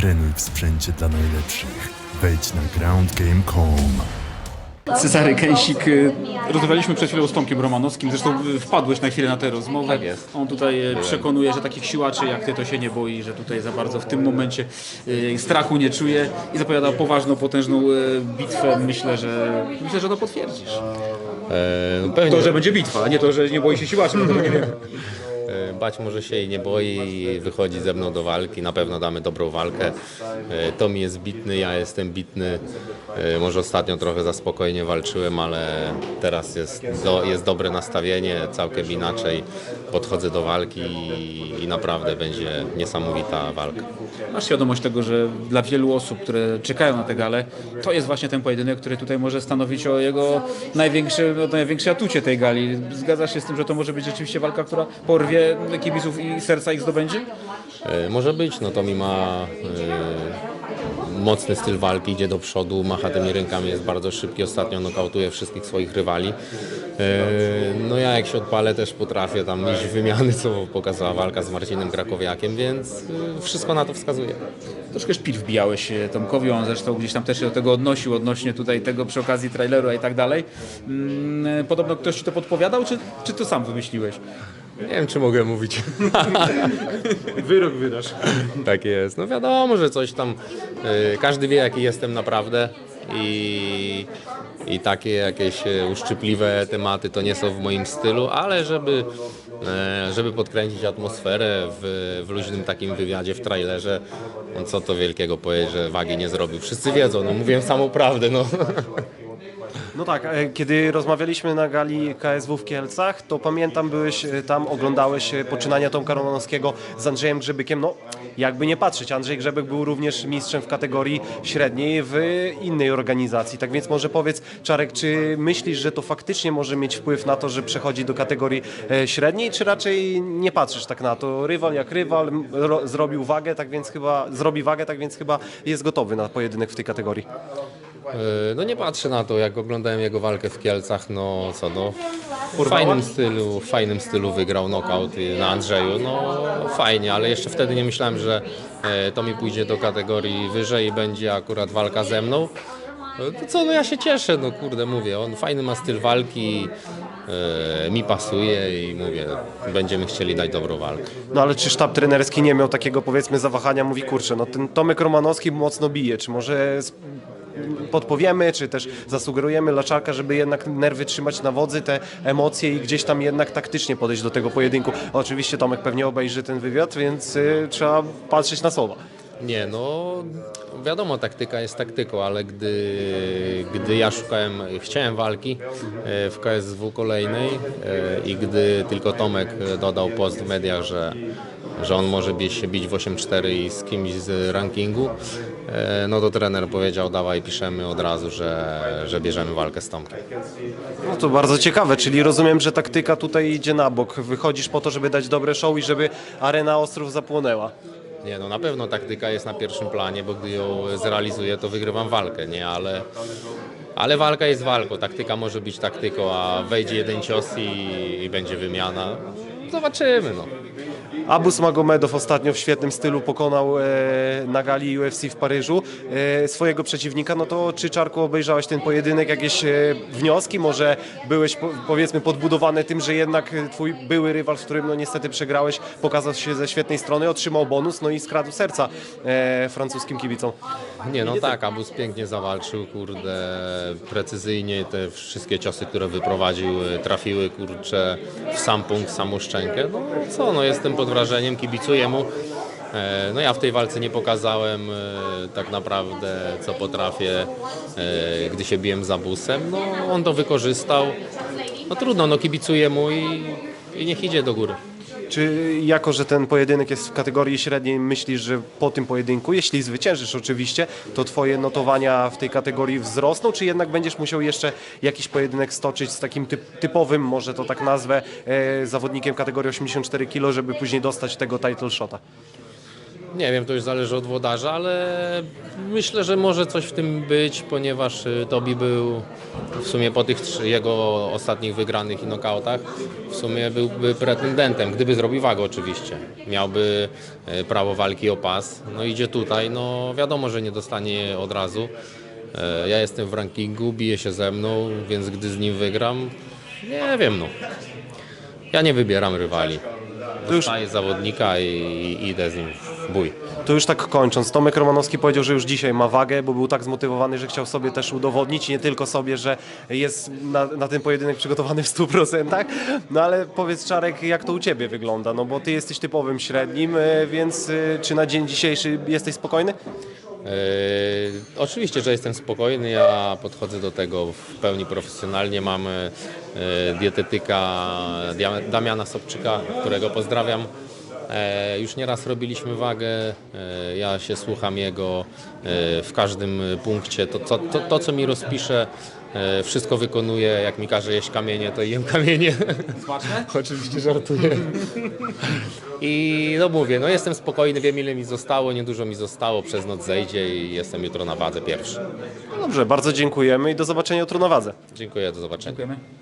Trenuj w sprzęcie dla najlepszych. Wejdź na groundgame.com. Cezary Kęsik, y, rozmawialiśmy przed chwilą z Tomkiem Romanowskim, zresztą y, wpadłeś na chwilę na tę rozmowę. Tak jest. On tutaj y, przekonuje, że takich siłaczy jak ty to się nie boi, że tutaj za bardzo w tym momencie y, strachu nie czuje i zapowiada poważną, potężną y, bitwę. Myślę, że myślę, że to potwierdzisz. E, no pewnie To, że będzie bitwa, a nie to, że nie boi się siłaczy, bo tego nie wiem. e, bać może się i nie boi i wychodzi ze mną do walki. Na pewno damy dobrą walkę. E, Tomi jest bitny, ja jestem bitny. E, Może ostatnio trochę za spokojnie walczyłem, ale teraz jest, do, jest dobre nastawienie, całkiem inaczej podchodzę do walki i, i naprawdę będzie niesamowita walka. Masz świadomość tego, że dla wielu osób, które czekają na tę galę, to jest właśnie ten pojedynek, który tutaj może stanowić o jego największym, o największej atucie tej gali. Zgadzasz się z tym, że to może być rzeczywiście walka, która porwie kibiców i serca ich zdobędzie? E, Może być, no Tomi ma e, mocny styl walki, idzie do przodu, macha tymi rękami, jest bardzo szybki, ostatnio nokautuje wszystkich swoich rywali. E, No ja jak się odpalę też potrafię tam iść wymiany, co pokazała walka z Marcinem Krakowiakiem, więc e, wszystko na to wskazuje. Troszkę szpil wbijałeś e, Tomkowi, on zresztą gdzieś tam też się do tego odnosił, odnośnie tutaj tego przy okazji traileru i tak dalej. Mm, Podobno ktoś ci to podpowiadał, czy, czy to sam wymyśliłeś? Nie wiem, czy mogę mówić. Wyrok wydasz. Tak jest. No wiadomo, że coś tam. y, każdy wie, jaki jestem naprawdę. I, I takie jakieś e, uszczypliwe tematy to nie są w moim stylu, ale żeby, e, żeby podkręcić atmosferę w, w luźnym takim wywiadzie w trailerze, no co to wielkiego powiedzieć, że wagi nie zrobił. Wszyscy wiedzą, no mówiłem samą prawdę. No. No tak, e, kiedy rozmawialiśmy na gali KSW w Kielcach, to pamiętam, byłeś e, tam, oglądałeś e, poczynania Tomka Romanowskiego z Andrzejem Grzebykiem. No, jakby nie patrzeć, Andrzej Grzebek był również mistrzem w kategorii średniej w innej organizacji. Tak więc może powiedz, Czarek, czy myślisz, że to faktycznie może mieć wpływ na to, że przechodzi do kategorii średniej, czy raczej nie patrzysz tak na to? Rywal jak rywal, zrobił wagę, tak więc chyba, zrobi wagę, tak więc chyba jest gotowy na pojedynek w tej kategorii. E, No nie patrzę na to, jak oglądałem jego walkę w Kielcach, no co no, w fajnym stylu, w fajnym stylu wygrał knockout na Andrzeju, no fajnie, ale jeszcze wtedy nie myślałem, że e, to mi pójdzie do kategorii wyżej i będzie akurat walka ze mną. To co, no ja się cieszę, no kurde, mówię, on fajny ma styl walki, e, mi pasuje i mówię, będziemy chcieli dać dobrą walkę. No ale czy sztab trenerski nie miał takiego powiedzmy zawahania, mówi kurczę, no ten Tomek Romanowski mocno bije, czy może podpowiemy, czy też zasugerujemy Laczarka, żeby jednak nerwy trzymać na wodzy, te emocje i gdzieś tam jednak taktycznie podejść do tego pojedynku. Oczywiście Tomek pewnie obejrzy ten wywiad, więc y, trzeba patrzeć na słowa. Nie, no wiadomo, taktyka jest taktyką, ale gdy, gdy ja szukałem, chciałem walki e, w KSW kolejnej e, i gdy tylko Tomek dodał post w mediach, że, że on może się bić w 8-4 i z kimś z rankingu, e, no to trener powiedział, dawaj piszemy od razu, że, że bierzemy walkę z Tomkiem. No to bardzo ciekawe, czyli rozumiem, że taktyka tutaj idzie na bok. Wychodzisz po to, żeby dać dobre show i żeby arena Ostrów zapłonęła. Nie, no na pewno taktyka jest na pierwszym planie, bo gdy ją zrealizuję, to wygrywam walkę, nie, ale, ale walka jest walką, taktyka może być taktyką, a wejdzie jeden cios i, i będzie wymiana. Zobaczymy, no. Abus Magomedow ostatnio w świetnym stylu pokonał e, na gali UFC w Paryżu e, swojego przeciwnika. No to czy Czarku obejrzałeś ten pojedynek? Jakieś e, wnioski? Może byłeś po, powiedzmy podbudowany tym, że jednak e, twój były rywal, z którym no niestety przegrałeś, pokazał się ze świetnej strony, otrzymał bonus, no i skradł serca e, francuskim kibicom. Nie, no tak, Abus pięknie zawalczył, kurde, precyzyjnie te wszystkie ciosy, które wyprowadził, y, trafiły, kurcze, w sam punkt, w samą szczękę. No co, no jestem pod wrażeniem, kibicuję mu. E, No ja w tej walce nie pokazałem e, tak naprawdę, co potrafię, e, gdy się biłem za busem. No on to wykorzystał. No trudno, no kibicuję mu i, i niech idzie do góry. Czy jako, że ten pojedynek jest w kategorii średniej, myślisz, że po tym pojedynku, jeśli zwyciężysz oczywiście, to twoje notowania w tej kategorii wzrosną, czy jednak będziesz musiał jeszcze jakiś pojedynek stoczyć z takim typ, typowym, może to tak nazwę, e, zawodnikiem kategorii 84 kg, żeby później dostać tego title shota? Nie wiem, to już zależy od włodarza, ale myślę, że może coś w tym być, ponieważ y, Tobi był w sumie po tych trzy- jego ostatnich wygranych i nokautach w sumie byłby pretendentem, gdyby zrobił wagę oczywiście. Miałby y, prawo walki o pas. No idzie tutaj, no wiadomo, że nie dostanie od razu. E, Ja jestem w rankingu, bije się ze mną, więc gdy z nim wygram, nie wiem no. Ja nie wybieram rywali. Dostaję zawodnika i, i idę z nim bój. To już tak kończąc, Tomek Romanowski powiedział, że już dzisiaj ma wagę, bo był tak zmotywowany, że chciał sobie też udowodnić, nie tylko sobie, że jest na, na ten pojedynek przygotowany w 100%. No ale powiedz Czarek, jak to u Ciebie wygląda, no bo Ty jesteś typowym średnim, e, więc e, czy na dzień dzisiejszy jesteś spokojny? E, oczywiście, że jestem spokojny. Ja podchodzę do tego w pełni profesjonalnie. Mamy e, dietetyka Damiana Sobczyka, którego pozdrawiam. E, już nieraz robiliśmy wagę. E, ja się słucham jego e, w każdym punkcie. To, to, to, to co mi rozpisze, wszystko wykonuję. Jak mi każe jeść kamienie, to jem kamienie. Smaczne? Oczywiście żartuję. I no mówię, no jestem spokojny, wiem ile mi zostało, niedużo mi zostało, przez noc zejdzie i jestem jutro na wadze pierwszy. Dobrze, bardzo dziękujemy i do zobaczenia jutro na wadze. Dziękuję, do zobaczenia. Dziękujemy.